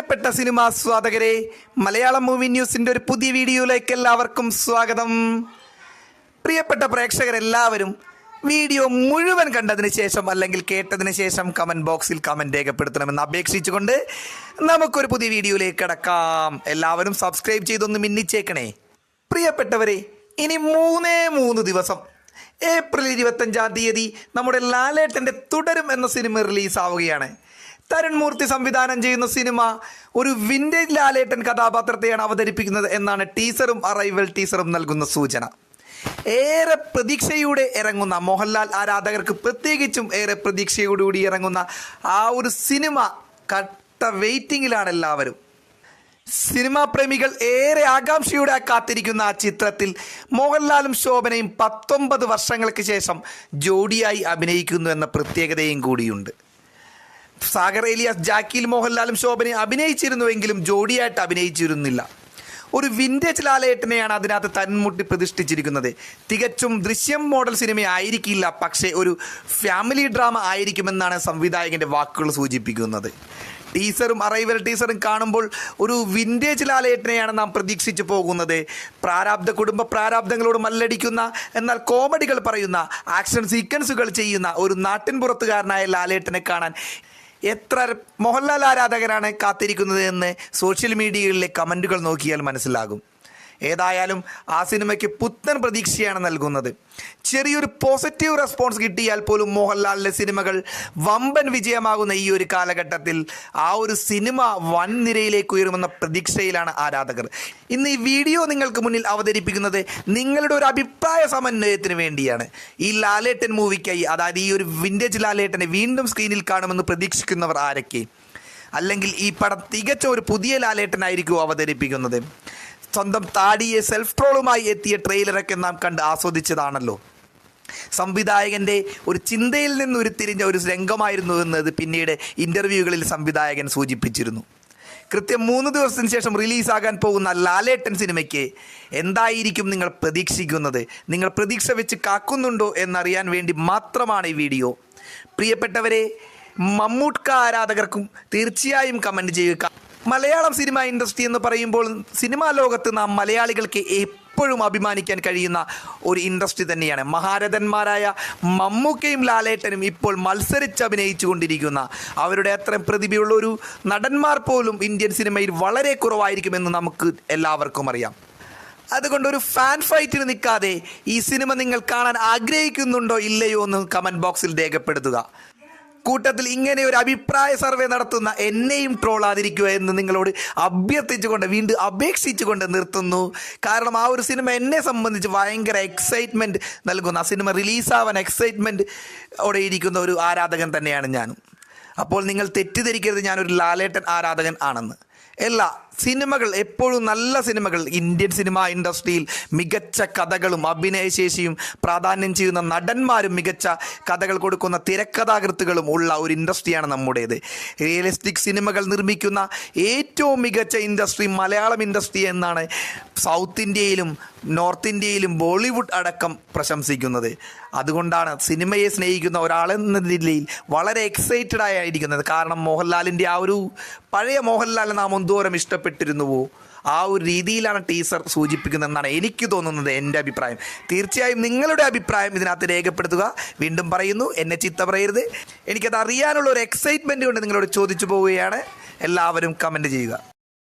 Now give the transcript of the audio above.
പ്രിയപ്പെട്ട cinema സ്വാദകരെ Malayalam movie ന്യൂസിന്റെ ഒരു പുതിയ വീഡിയോയിലേക്ക് എല്ലാവർക്കും സ്വാഗതം. പ്രിയപ്പെട്ട പ്രേക്ഷകരെല്ലാവരും വീഡിയോ മുഴുവൻ കണ്ടതിന് ശേഷം അല്ലെങ്കിൽ കേട്ടതിന് ശേഷം കമന്റ് ബോക്സിൽ കമന്റ് രേഖപ്പെടുത്തണമെന്ന് അപേക്ഷിച്ചുകൊണ്ട് നമുക്കൊരു പുതിയ വീഡിയോയിലേക്ക് കിടക്കാം. എല്ലാവരും സബ്സ്ക്രൈബ് ചെയ്തൊന്ന് മിന്നിച്ചേക്കണേ. പ്രിയപ്പെട്ടവരെ ഇനി മൂന്നേ മൂന്ന് ദിവസം ഏപ്രിൽ ഇരുപത്തഞ്ചാം തീയതി നമ്മുടെ ലാലേട്ടന്റെ തുടരും എന്ന സിനിമ റിലീസാവുകയാണ് തരുൺ മൂർത്തി സംവിധാനം ചെയ്യുന്ന സിനിമ ഒരു വിന്റേജ് ലാലേട്ടൻ കഥാപാത്രത്തെയാണ് അവതരിപ്പിക്കുന്നത് എന്നാണ് ടീസറും അറൈവൽ ടീസറും നൽകുന്ന സൂചന. ഏറെ പ്രതീക്ഷയോടെ ഇറങ്ങുന്ന മോഹൻലാൽ ആരാധകർക്ക് പ്രത്യേകിച്ചും ഏറെ പ്രതീക്ഷയോടുകൂടി ഇറങ്ങുന്ന ആ ഒരു സിനിമ കട്ട വെയിറ്റിങ്ങിലാണ് എല്ലാവരും. സിനിമാ പ്രേമികൾ ഏറെ ആകാംക്ഷയോടെ കാത്തിരിക്കുന്ന ആ ചിത്രത്തിൽ മോഹൻലാലും ശോഭനയും പത്തൊമ്പത് വർഷങ്ങൾക്ക് ശേഷം ജോഡിയായി അഭിനയിക്കുന്നു എന്ന പ്രത്യേകതയും കൂടിയുണ്ട്. സാഗർ ഏലിയാസ് ജാക്കിയിൽ മോഹൻലാലും ശോഭനയും അഭിനയിച്ചിരുന്നുവെങ്കിലും ജോഡിയായിട്ട് അഭിനയിച്ചിരുന്നില്ല. ഒരു വിന്റേജ് ലാലേട്ടനെയാണ് അതിനകത്ത് തന്മുട്ടി പ്രതിഷ്ഠിച്ചിരിക്കുന്നത്. തികച്ചും ദൃശ്യം മോഡൽ സിനിമ ആയിരിക്കില്ല പക്ഷേ ഒരു ഫാമിലി ഡ്രാമ ആയിരിക്കുമെന്നാണ് സംവിധായകന്റെ വാക്കുകൾ സൂചിപ്പിക്കുന്നത്. ടീസറും അറൈവൽ ടീസറും കാണുമ്പോൾ ഒരു വിന്റേജ് ലാലേട്ടനെയാണ് നാം പ്രതീക്ഷിച്ചു പോകുന്നത്. പ്രാരാബ്ധ കുടുംബ പ്രാരാബ്ധങ്ങളോട് മല്ലടിക്കുന്ന എന്നാൽ കോമഡികൾ പറയുന്ന ആക്ഷൻ സീക്വൻസുകൾ ചെയ്യുന്ന ഒരു നാട്ടിൻപുറത്തുകാരനായ ലാലേട്ടനെ കാണാൻ എത്ര മോഹൻലാൽ ആരാധകരാണ് കാത്തിരിക്കുന്നത് എന്ന് സോഷ്യൽ മീഡിയകളിലെ കമന്റുകൾ നോക്കിയാൽ മനസ്സിലാകും. ഏതായാലും ആ സിനിമയ്ക്ക് പുത്തൻ പ്രതീക്ഷയാണ് നൽകുന്നത്. ചെറിയൊരു പോസിറ്റീവ് റെസ്പോൺസ് കിട്ടിയാൽ പോലും മോഹൻലാലിന്റെ സിനിമകൾ വമ്പൻ വിജയമാകുന്ന ഈ ഒരു കാലഘട്ടത്തിൽ ആ ഒരു സിനിമ വൻ നിരയിലേക്ക് ഉയരുമെന്ന പ്രതീക്ഷയിലാണ് ആരാധകർ. ഇന്ന് ഈ വീഡിയോ നിങ്ങൾക്ക് മുന്നിൽ അവതരിപ്പിക്കുന്നത് നിങ്ങളുടെ ഒരു അഭിപ്രായ സമന്വയത്തിന് വേണ്ടിയാണ്. ഈ ലാലേട്ടൻ മൂവിക്കായി അതായത് ഈ ഒരു വിന്റേജ് ലാലേട്ടനെ വീണ്ടും സ്ക്രീനിൽ കാണുമെന്ന് പ്രതീക്ഷിക്കുന്നവർ ആരൊക്കെ? അല്ലെങ്കിൽ ഈ പടം തികച്ച ഒരു പുതിയ ലാലേട്ടനായിരിക്കും അവതരിപ്പിക്കുന്നത്? സ്വന്തം താടിയെ സെൽഫ് ട്രോളുമായി എത്തിയ ട്രെയിലറൊക്കെ നാം കണ്ട് ആസ്വദിച്ചതാണല്ലോ. സംവിധായകന്റെ ഒരു ചിന്തയിൽ നിന്ന് ഉരുത്തിരിഞ്ഞ ഒരു രംഗമായിരുന്നു എന്നത് പിന്നീട് ഇന്റർവ്യൂകളിൽ സംവിധായകൻ സൂചിപ്പിച്ചിരുന്നു. കൃത്യം മൂന്ന് ദിവസത്തിന് ശേഷം റിലീസാകാൻ പോകുന്ന ലാലേട്ടൻ സിനിമയ്ക്ക് എന്തായിരിക്കും നിങ്ങൾ പ്രതീക്ഷിക്കുന്നത്? നിങ്ങൾ പ്രതീക്ഷ വെച്ച് കാക്കുന്നുണ്ടോ എന്നറിയാൻ വേണ്ടി മാത്രമാണ് ഈ വീഡിയോ. പ്രിയപ്പെട്ടവരെ മമ്മൂട്ട്ക ആരാധകർക്കും തീർച്ചയായും കമന്റ് ചെയ്യുക. മലയാളം സിനിമ ഇൻഡസ്ട്രി എന്ന് പറയുമ്പോൾ സിനിമാ ലോകത്ത് നാം മലയാളികൾക്ക് എപ്പോഴും അഭിമാനിക്കാൻ കഴിയുന്ന ഒരു ഇൻഡസ്ട്രി തന്നെയാണ്. മഹാരഥന്മാരായ മമ്മൂക്കയും ലാലേട്ടനും ഇപ്പോൾ മത്സരിച്ച് അഭിനയിച്ചു കൊണ്ടിരിക്കുന്ന അവരുടെ അത്രയും പ്രതിഭയുള്ള ഒരു നടന്മാർ പോലും ഇന്ത്യൻ സിനിമയിൽ വളരെ കുറവായിരിക്കുമെന്ന് നമുക്ക് എല്ലാവർക്കും അറിയാം. അതുകൊണ്ട് ഒരു ഫാൻ ഫൈറ്റിന് നിൽക്കാതെ ഈ സിനിമ നിങ്ങൾ കാണാൻ ആഗ്രഹിക്കുന്നുണ്ടോ ഇല്ലയോ എന്ന് കമന്റ് ബോക്സിൽ രേഖപ്പെടുത്തുക. കൂട്ടത്തിൽ ഇങ്ങനെ ഒരു അഭിപ്രായ സർവേ നടത്തുന്ന എന്നെയും ട്രോളാതിരിക്കുക എന്ന് നിങ്ങളോട് അഭ്യർത്ഥിച്ചുകൊണ്ട് വീണ്ടും അപേക്ഷിച്ചുകൊണ്ട് നിർത്തുന്നു. കാരണം ആ ഒരു സിനിമ എന്നെ സംബന്ധിച്ച് ഭയങ്കര എക്സൈറ്റ്മെന്റ് നൽകുന്ന. ആ സിനിമ റിലീസാവാൻ എക്സൈറ്റ്മെന്റ് ഓടെ ഇരിക്കുന്ന ഒരു ആരാധകൻ തന്നെയാണ് ഞാനും. അപ്പോൾ നിങ്ങൾ തെറ്റിദ്ധരിക്കരുത്. ഞാനൊരു ലാലേട്ടൻ ആരാധകൻ ആണെന്ന്. അല്ല സിനിമകൾ എപ്പോഴും നല്ല സിനിമകൾ. ഇന്ത്യൻ സിനിമാ ഇൻഡസ്ട്രിയിൽ മികച്ച കഥകളും അഭിനയശേഷിയും പ്രാധാന്യം ചെയ്യുന്ന നടന്മാരും മികച്ച കഥകൾ കൊടുക്കുന്ന തിരക്കഥാകൃത്തുകളും ഉള്ള ഒരു ഇൻഡസ്ട്രിയാണ് നമ്മുടേത്. റിയലിസ്റ്റിക് സിനിമകൾ നിർമ്മിക്കുന്ന ഏറ്റവും മികച്ച ഇൻഡസ്ട്രി മലയാളം ഇൻഡസ്ട്രി എന്നാണ് സൗത്ത് ഇന്ത്യയിലും നോർത്ത് ഇന്ത്യയിലും ബോളിവുഡ് അടക്കം പ്രശംസിക്കുന്നത്. അതുകൊണ്ടാണ് സിനിമയെ സ്നേഹിക്കുന്ന ഒരാളെന്ന നിലയിൽ വളരെ എക്സൈറ്റഡ് ആയിരിക്കുന്നത് കാരണം മോഹൻലാലിന്റെ ആ ഒരു പഴയ മോഹൻലാലിനെ നാം എന്തോരം ഇഷ്ടപ്പെട്ടിരുന്നുവോ ആ ഒരു രീതിയിലാണ് ടീസർ സൂചിപ്പിക്കുന്നതെന്നാണ് എനിക്ക് തോന്നുന്നത് എന്റെ അഭിപ്രായം. തീർച്ചയായും നിങ്ങളുടെ അഭിപ്രായം ഇതിനകത്ത് രേഖപ്പെടുത്തുക. വീണ്ടും പറയുന്നു എന്നെ ചിത്ത പറയരുത്. എനിക്കത് അറിയാനുള്ള ഒരു എക്സൈറ്റ്മെന്റ് കൊണ്ട് നിങ്ങളോട് ചോദിച്ചു പോവുകയാണ്. എല്ലാവരും കമന്റ് ചെയ്യുക.